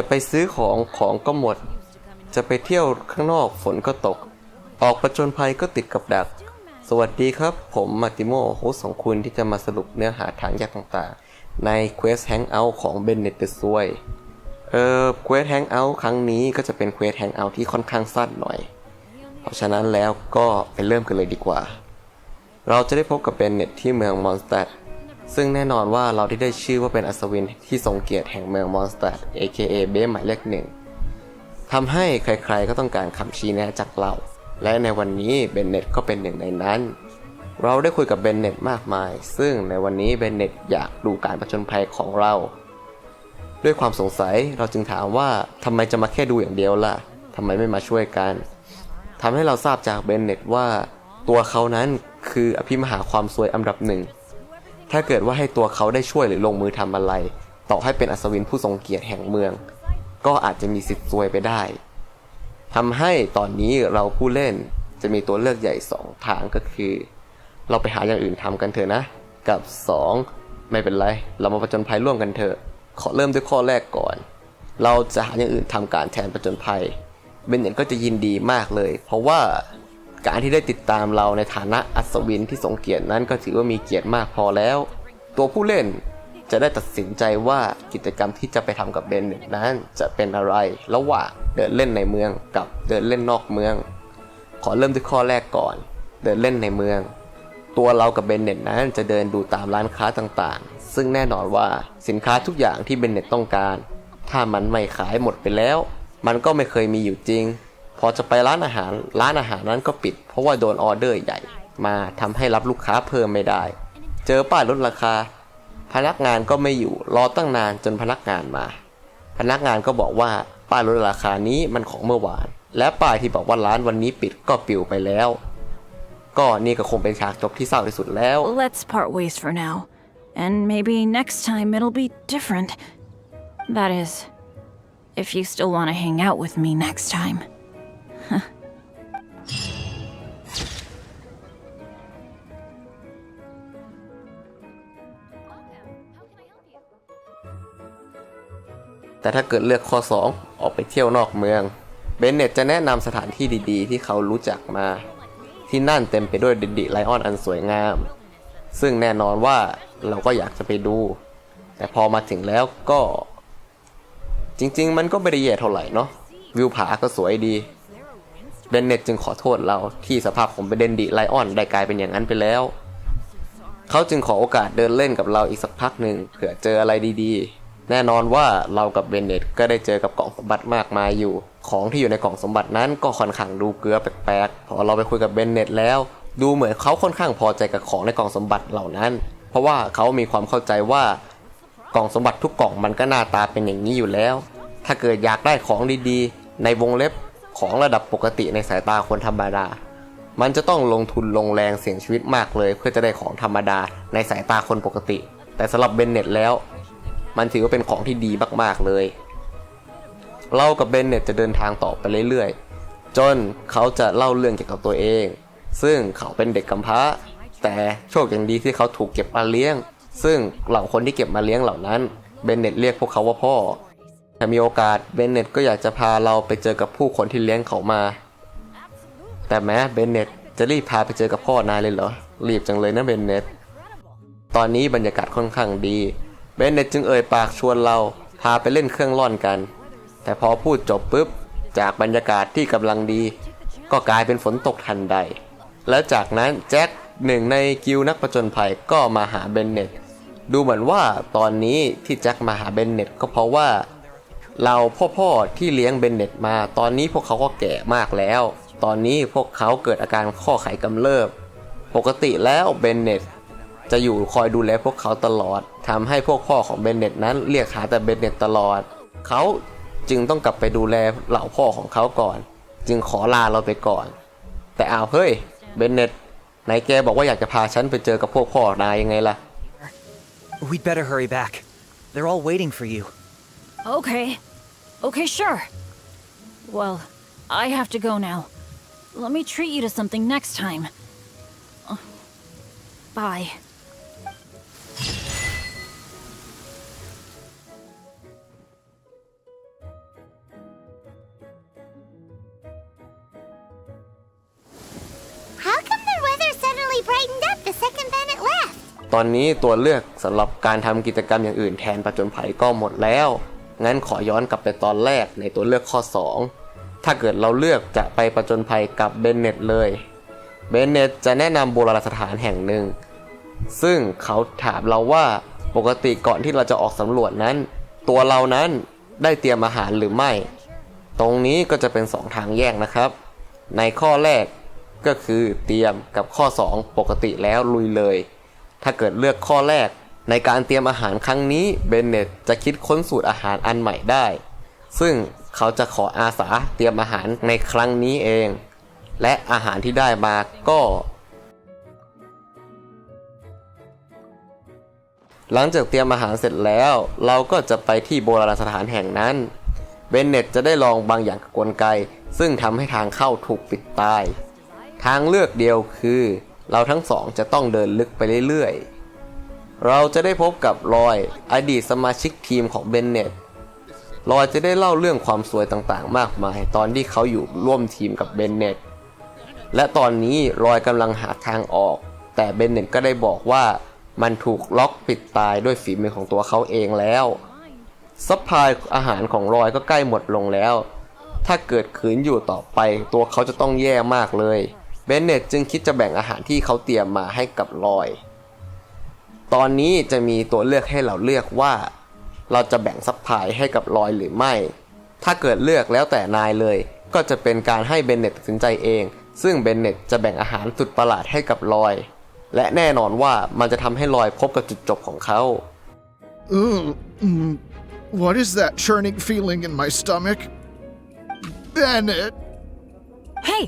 จะไปซื้อของของก็หมด จะไปเที่ยวข้างนอกฝนก็ตก ออกประจนภัยก็ติดกับดัก สวัสดีครับ ผมมาติโมโฮสของคุณที่จะมาสรุปเนื้อหาทางยากต่างๆ ใน Quest Hangout ของ Bennett the s w a y เอ่อ Quest Hangout ครั้งนี้ก็จะเป็น Quest Hangout ที่ค่อนข้างสั้นหน่อย เพราะฉะนั้นแล้วก็ไปเริ่มกันเลยดีกว่า เราจะได้พบกับเบนเน็ตที่เมืองมอนสเตด ซึ่งแน่นอนว่าเราที่ได้ชื่อว่าเป็นอัศวินที่ทรงเกียรติแห่งเมืองมอนสเตด AKA เบสหมายเลขหนึ่งทำให้ใครๆก็ต้องการคำชี้แนะจากเรา และในวันนี้เบนเน็ตก็เป็นหนึ่งในนั้น เราได้คุยกับเบนเน็ตมากมาย ซึ่งในวันนี้เบนเน็ตอยากดูการประจนภัยของเรา ด้วยความสงสัยเราจึงถามว่าทำไมจะมาแค่ดูอย่างเดียวล่ะทำไมไม่มาช่วยกันทำให้เราทราบจากเบนเน็ตว่า ตัวเขานั้นคืออภิมหาความซวยอันดับหนึ่ง ถ้าเกิดว่าให้ตัวเขาได้ช่วยหรือลงมือทำอะไร ต่อให้เป็นอัศวินผู้ทรงเกียรติแห่งเมือง ก็อาจจะมีสิทธิ์ซวยไปได้ทำให้ตอนนี้เราผู้เล่นจะมีตัวเลือกใหญ่สองทางก็คือ เราไปหาอย่างอื่นทำกันเถอะนะ กับ 2 ไม่เป็นไร เรามาประจนภัยร่วมกันเถอะ ขอเริ่มด้วยข้อแรกก่อน เราจะหาอย่างอื่นทำการแทนประจนภัยเบนเน็ตก็จะยินดีมากเลย เพราะว่า การที่ได้ติดตามเราในฐานะอัศวินที่ทรงเกียรตินั้นก็ถือว่ามีเกียรติมากพอแล้ว ตัวผู้เล่นจะได้ตัดสินใจว่ากิจกรรมที่จะไปทำกับเบนเน็ตนั้นจะเป็นอะไรระหว่างเดินเล่นในเมืองกับเดินเล่นนอกเมือง ขอเริ่มที่ข้อแรกก่อน เดินเล่นในเมือง ตัวเรากับเบนเน็ตนั้นจะเดินดูตามร้านค้าต่างๆ ซึ่งแน่นอนว่าสินค้าทุกอย่างที่เบนเน็ตต้องการ ถ้ามันไม่ขายหมดไปแล้ว มันก็ไม่เคยมีอยู่จริง พอจะไปร้านอาหารร้านอาหารนั้นก็ปิด เพราะว่าโดนออเดอร์ใหญ่ มาทำให้รับลูกค้าเพิ่มไม่ได้ เจอป้ายลดราคา พนักงานก็ไม่อยู่รอตั้งนานจนพนักงานมา พนักงานก็บอกว่าป้ายลดราคานี้มันของเมื่อวาน และป้ายที่บอกว่าร้านวันนี้ปิดก็ปิวไปแล้ว ก็นี่ก็คงเป็นฉากจบที่เศร้าที่สุดแล้ว Let's part ways for now. And maybe next time it'll be different. That is, if you still want to hang out with me next time. แต่ถ้าเกิดเลือกข้อ 2 ออกไปเที่ยวนอกเมือง เบนเน็ตจะแนะนำสถานที่ดีๆ ที่เขารู้จักมา ที่นั่นเต็มไปด้วยดินดิไลออนอันสวยงาม ซึ่งแน่นอนว่าเราก็อยากจะไปดู แต่พอมาถึงแล้วก็ จริง ๆ มันก็ไม่ได้แย่เท่าไหร่เนาะวิวผาก็สวยดีเบนเน็ตจึงขอโทษเราที่สภาพของเดนดิไลออนได้กลายเป็นอย่างนั้นไปแล้ว เขาจึงขอโอกาสเดินเล่นกับเราอีกสักพักหนึ่งเผื่อเจออะไรดีๆ แน่นอนว่าเรากับเบนเนตก็ได้เจอกับกล่องสมบัติมากมายอยู่ ของที่อยู่ในกล่องสมบัตินั้นก็ค่อนข้างดูเกลือแปลกๆ พอเราไปคุยกับเบนเนตแล้ว ดูเหมือนเขาค่อนข้างพอใจกับของในกล่องสมบัติเหล่านั้น เพราะว่าเขามีความเข้าใจว่ากล่องสมบัติทุกกล่องมันก็หน้าตาเป็นอย่างนี้อยู่แล้ว ถ้าเกิดอยากได้ของดีๆ ในวงเล็บของระดับปกติในสายตาคนธรรมดา มันจะต้องลงทุนลงแรงเสี่ยงชีวิตมากเลย เพื่อจะได้ของธรรมดาในสายตาคนปกติ แต่สำหรับเบนเน็ตแล้ว มันถือว่าเป็นของที่ดีมากๆเลย เรากับเบนเน็ตจะเดินทางต่อไปเรื่อยๆ จนเขาจะเล่าเรื่องเกี่ยวกับตัวเอง ซึ่งเขาเป็นเด็กกำพร้า แต่โชคอย่างดีที่เขาถูกเก็บมาเลี้ยง ซึ่งเหล่าคนที่เก็บมาเลี้ยงเหล่านั้น เบนเน็ตเรียกพวกเขาว่าพ่อถ้ามีโอกาสเบนเน็ตก็อยากจะพาเราไปเจอกับผู้คนที่เลี้ยงเขามา แต่แม้เบนเน็ตจะรีบพาไปเจอกับพ่อนายเลยเหรอ รีบจังเลยนะเบนเน็ต ตอนนี้บรรยากาศค่อนข้างดี เบนเนตจึงเอ่ยปากชวนเราพาไปเล่นเครื่องร่อนกัน แต่พอพูดจบปุ๊บ จากบรรยากาศที่กำลังดี ก็กลายเป็นฝนตกทันใด แล้วจากนั้นแจ็คหนึ่งในกิลนักประจนภัยก็มาหาเบนเนตดูเหมือนว่าตอนนี้ที่แจ็คมาหาเบนเนตก็เพราะว่า เราพ่อๆที่เลี้ยงเบนเนตมา ตอนนี้พวกเขาก็แก่มากแล้ว ตอนนี้พวกเขาเกิดอาการข้อไขกำเริบ ปกติแล้วเบนเนต จะอยู่คอยดูแลพวกเขาตลอดทำให้พวกพ่อของเบนเน็ตนั้นเรียกหาแต่เบนเน็ตตลอด เขาจึงต้องกลับไปดูแลเหล่าพ่อของเขาก่อน จึงขอลาเราไปก่อน แต่อ้าวเฮ้ยเบนเน็ตไหนแกบอกว่าอยากจะพาฉันไปเจอกับพวกพ่อนายยังไงล่ะ We'd better hurry back. They're all waiting for you. Okay. Okay, sure. Well, I have to go now. Let me treat you to something next time. Uh, Bye. ตอนนี้ตัวเลือกสำหรับการทำกิจกรรมอย่างอื่นแทนประจนภัยก็หมดแล้ว งั้นขอย้อนกลับไปตอนแรกในตัวเลือกข้อ 2 ถ้าเกิดเราเลือกจะไปประจนภัยกับเบนเน็ตเลยเบนเน็ตจะแนะนำโบราณสถานแห่งหนึ่ง ซึ่งเขาถามเราว่าปกติก่อนที่เราจะออกสำรวจนั้น ตัวเรานั้นได้เตรียมอาหารหรือไม่ ตรงนี้ก็จะเป็น 2 ทางแยกนะครับ ในข้อแรกก็คือเตรียมกับข้อ 2 ปกติแล้วลุยเลย ถ้าเกิดเลือกข้อแรก ในการเตรียมอาหารครั้งนี้เบนเนตจะคิดค้นสูตรอาหารอันใหม่ได้ ซึ่งเขาจะขออาสาเตรียมอาหารในครั้งนี้เอง และอาหารที่ได้มาก็ หลังจากเตรียมอาหารเสร็จแล้ว เราก็จะไปที่โบราณสถานแห่งนั้นเบนเนตจะได้ลองบางอย่างกับกลไก ซึ่งทำให้ทางเข้าถูกปิดตาย ทางเลือกเดียวคือ เราทั้งสองจะต้องเดินลึกไปเรื่อยๆ เราจะได้พบกับรอยอดีตสมาชิกทีมของเบนเน็ตรอยจะได้เล่าเรื่องความสวยต่างๆ มากมาย ตอนที่เขาอยู่ร่วมทีมกับเบนเน็ตและตอนนี้รอยกำลังหาทางออก แต่เบนเน็ตก็ได้บอกว่ามันถูกล็อกปิดตายด้วยฝีมือของตัวเขาเองแล้วซัพพลายอาหารของรอยก็ใกล้หมดลงแล้ว ถ้าเกิดขืนอยู่ต่อไป ตัวเขาจะต้องแย่มากเลย เบนเน็ตจึงคิดจะแบ่งอาหารที่เขาเตรียมมาให้กับรอย ตอนนี้จะมีตัวเลือกให้เราเลือกว่า เราจะแบ่งซัพพลายให้กับรอยหรือไม่ ถ้าเกิดเลือกแล้วแต่นายเลย ก็จะเป็นการให้เบนเน็ตตัดสินใจเอง ซึ่งเบนเน็ตจะแบ่งอาหารสุดประหลาดให้กับรอย และแน่นอนว่ามันจะทำให้รอยพบกับจุดจบของเขา Ugh. mm, What is that churning feeling in my stomach? Bennett! Hey,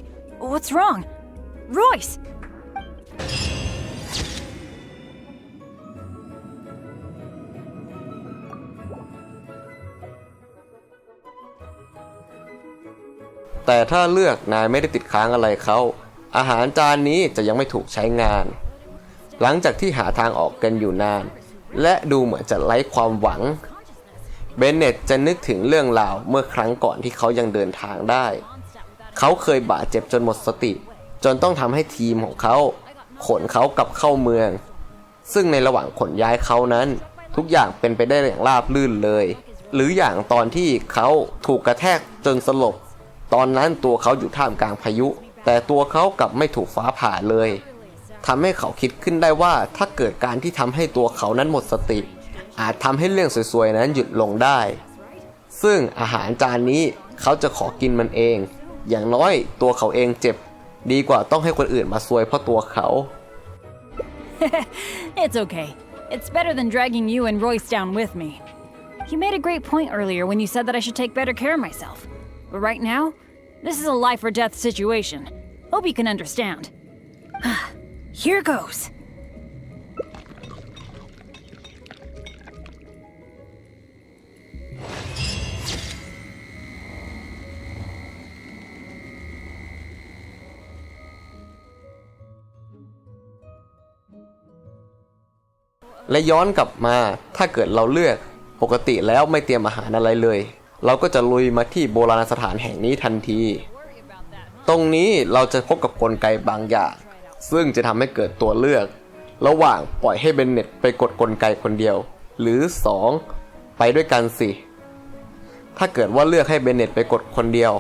what's wrong? Royce! แต่ถ้าเลือกนายไม่ได้ติดค้างอะไรเขา อาหารจานนี้จะยังไม่ถูกใช้งาน หลังจากที่หาทางออกกันอยู่นาน และดูเหมือนจะไร้ความหวัง เบนเน็ตจะนึกถึงเรื่องราวเมื่อครั้งก่อนที่เขายังเดินทางได้ เขาเคยบาดเจ็บจนหมดสติ จนต้องทำให้ทีมของเขาขนเขากลับเข้าเมือง ซึ่งในระหว่างขนย้ายเขานั้น ทุกอย่างเป็นไปได้อย่างราบรื่นเลย หรืออย่างตอนที่เขาถูกกระแทกจนสลบ ตอนนั้นตัวเขาอยู่ท่ามกลางพายุ แต่ตัวเขากลับไม่ถูกฟ้าผ่าเลยทำให้เขาคิดขึ้นได้ว่าถ้าเกิดการที่ทำให้ตัวเขานั้นหมดสติ อาจทำให้เรื่องสวยๆนั้นหยุดลงได้ ซึ่งอาหารจานนี้เขาจะขอกินมันเอง อย่างน้อยตัวเขาเองเจ็บ ดีกว่าต้องให้คนอื่นมาซวยเพราะตัวเขา It's okay. It's better than dragging you and Royce down with me. You made a great point earlier when you said that I should take better care of myself. But right now, this is a life or death situation. Hope you can understand. Here goes. และย้อนกลับมาถ้าเกิดเราเลือกปกติแล้วไม่เตรียมอาหารอะไรเลย เราก็จะลุยมาที่โบราณสถานแห่งนี้ทันที ตรงนี้เราจะพบกับกลไกบางอย่าง ซึ่งจะทำให้เกิดตัวเลือก ระหว่างปล่อยให้เบนเน็ตไปกดกลไกคนเดียว หรือ 2 ไปด้วยกันสิ ถ้าเกิดว่าเลือกให้เบนเน็ตไปกดคนเดียว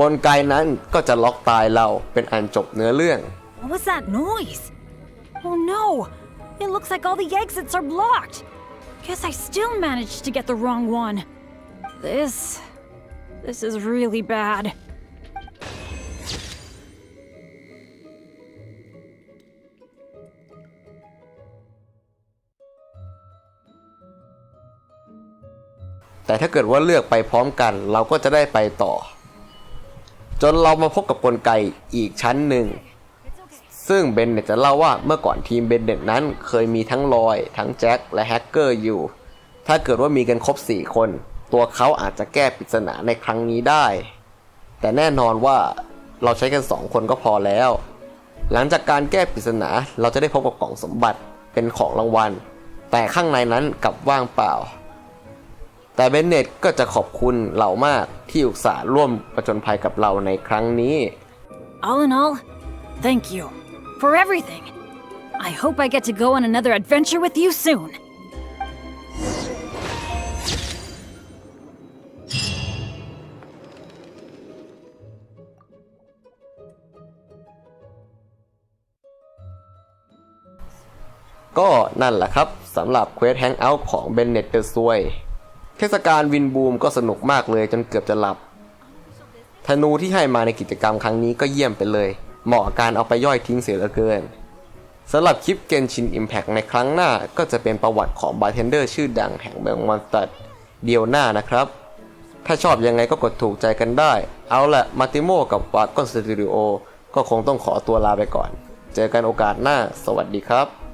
กลไกนั้นก็จะล็อกตายเราเป็นอันจบเนื้อเรื่อง What was that noise? Oh no! It looks like all the exits are blocked. Guess I still managed to get the wrong one. This. This is really bad. แต่ถ้าเกิดว่าเลือกไปพร้อมกัน เราก็จะได้ไปต่อ จนเรามาพบกับกลไกอีกชั้นหนึ่ง ซึ่งเบนเน็ตจะเล่าว่าเมื่อก่อนทีมเบนเน็ตนั้นเคยมีทั้งลอย ทั้งแจ็คและแฮกเกอร์อยู่ ถ้าเกิดว่ามีกันครบ 4 คน ตัวเขาอาจจะแก้ปริศนาในครั้งนี้ได้ แต่แน่นอนว่าเราใช้กัน 2 คนก็พอแล้ว หลังจากการแก้ปริศนาเราจะได้พบกับกล่องสมบัติเป็นของรางวัล แต่ข้างในนั้นกลับว่างเปล่า แต่เบนเน็ตก็จะขอบคุณเรามากที่อุตส่าห์ร่วมประจนภัยกับเราในครั้งนี้ All in all, thank you for everything. I hope I get to go on another adventure with you soon. ก็ นั่นแหละครับสำหรับเควสแฮงเอาท์ของเบนเน็ตเดอร์ซวยเทศกาลวินบูมก็สนุกมากเลยจนเกือบจะหลับธนูที่ให้มาในกิจกรรมครั้งนี้ก็เยี่ยมไปเลย เหมาะการเอาไปย่อยทิ้งเสียเหลือเกินสำหรับคลิปเกนชินอิมแพกในครั้งหน้าก็จะเป็นประวัติของบาร์เทนเดอร์ชื่อดังแห่งเมืองมอนตัดเดียวหน้านะครับ ถ้าชอบยังไงก็กดถูกใจกันได้ เอาละมาติโมกับวากอนสตูดิโอก็คงต้องขอตัวลาไปก่อน เจอกันโอกาสหน้า สวัสดีครับ